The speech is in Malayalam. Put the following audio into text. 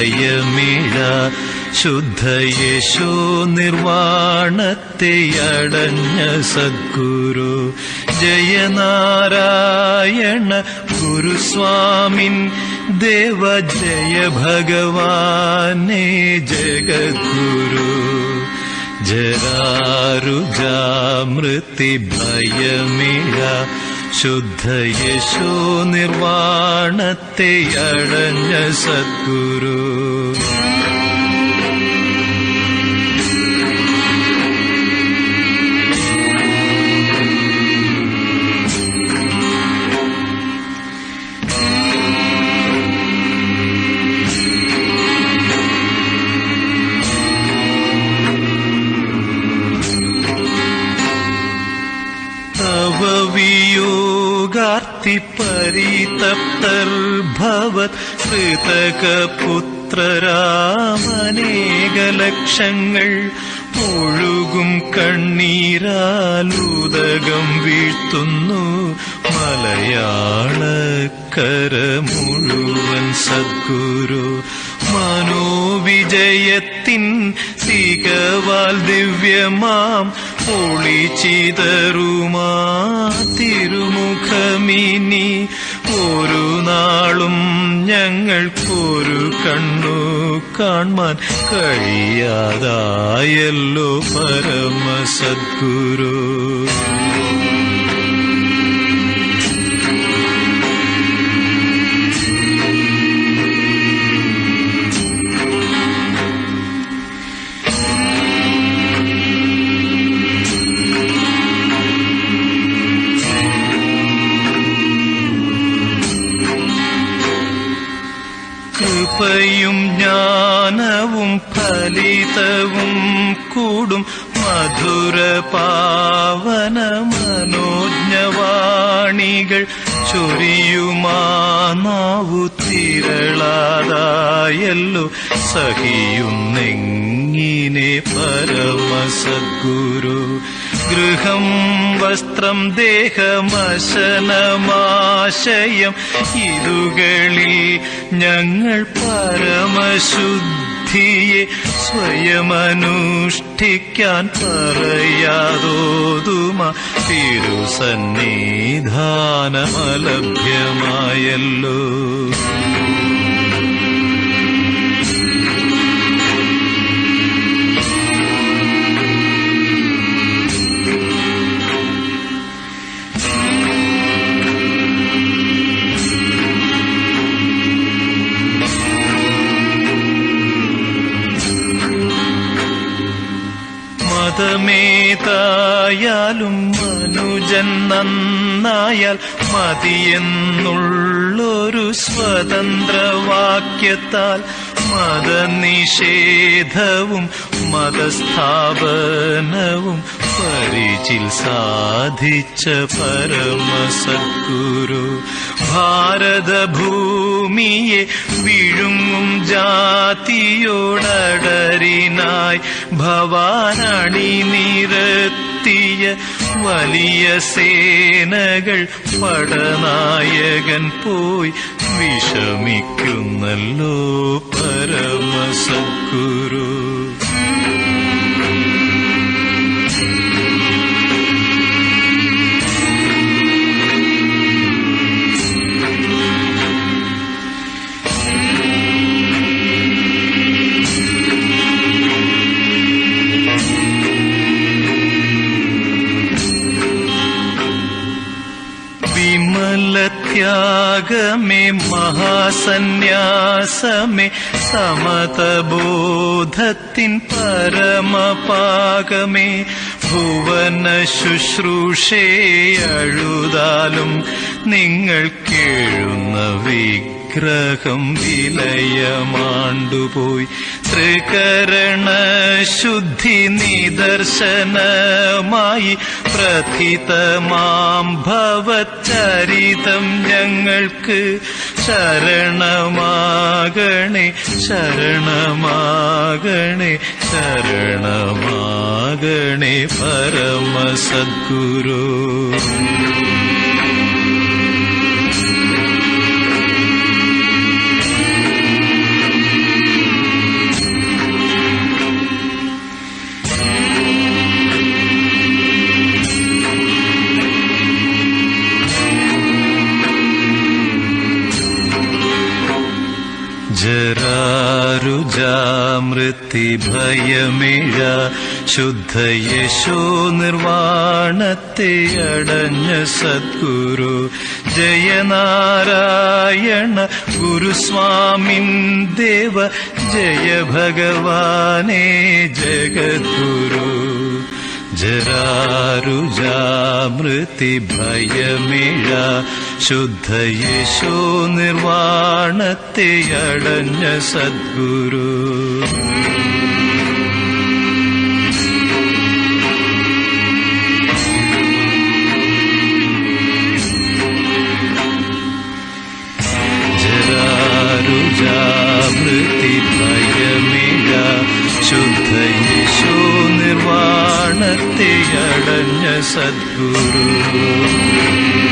സ്മൃതി ഭയമിഴ ശുദ്ധയേശോ നിർവാണത്തെ അടഞ്ഞ സദ്ഗുരു ജയനാരായണ ഗുരുസ്വാമിൻ ദേവ ജയ ഭഗവാനേ ജഗദ്ഗുരു ജരാരുജാമൃതി ഭയമിഴ ശുദ്ധയേശോ നിർവാണത്തെ അടഞ്ഞ സദ്ഗുരു. വിയോഗാർത്തി പരിതപ്തർഭവത് കൃതകപുത്രരാമനേകലക്ഷങ്ങൾ ഒഴുകും കണ്ണീരാലുദകം വീഴ്ത്തുന്നു മലയാളക്കര മുഴുവൻ സദ്ഗുരു മനോവിജയത്തിൻ തികവാൽ ദിവ്യമാം ഒളിച്ചിതറുമാ തിരുമുഖമിനി. ഒരു നാളും ഞങ്ങൾക്കൊരു കണ്ണു കാൺമാൻ കഴിയാതായല്ലോ പരമസദ്ഗുരു. ജ്ഞാനവും ഫലിതവും കൂടും മധുര പാവന മനോജ്ഞവാണികൾ ചൊരിയുമാനാവു തിരളാതായല്ലോ. സഹിയുന്നെങ്ങിനെ പരമസദ്ഗുരു. ഗൃഹം വസ്ത്രം ദേഹമശനമാശയം ഇതുകളിൽ ഞങ്ങൾ പരമശുദ്ധിയെ സ്വയമനുഷ്ഠിക്കാൻ പറയാതോതുമ. തിരുസന്നിധാനമലഭ്യമായല്ലോ. മതമേതായാലും മനുജൻ നന്നായാൽ മതിയെന്നുള്ളൊരു സ്വതന്ത്രവാക്യത്താൽ മതനിഷേധവും മതസ്ഥാപനവും പരിചിൽ സാധിച്ച പരമസദ്ഗുരു ഭാരതഭൂമിയെ വിഴുങ്ങും ജാതിയോടടരിനായി ഭവാനണി നിരത്തിയ വലിയ സേനകൾ പടനായകൻ പോയി വിഷമിക്കുന്നല്ലോ പരമസദ്ഗുരു. വിമലത്യാഗമേ മഹാസന്യാസമേ സമതബോധത്തിൻ പരമപാകമേ ഭുവന ശുശ്രൂഷേ അഴുതാലും നിങ്ങൾ കേഴുന്ന വിഗ്രഹം വിലയമാണ്ടുപോയി ശുദ്ധി നിദർശനമായി പ്രഥിതമാം ഭവചരിതം ഞങ്ങൾക്ക് ശരണമാകണേ ശരണമാകണേ ശരണമാകണേ പരമസദ്ഗുരു. മൃതി ഭയമിഴ ശുദ്ധ യശോ നിർവാണത്തെ അടഞ്ഞ സദ്ഗുരു ജയനാരായണ ഗുരുസ്വാമിൻ ദേവ ജയ ഭഗവാനേ ജഗദ്ഗുരു. ജരാരുജാമൃതി ഭയമിഴ ശുദ്ധ യേശോ നിർവാണത്തെ അടഞ്ഞ സദ്ഗുരു നിർവാണത്തെ സദ്ഗുരു.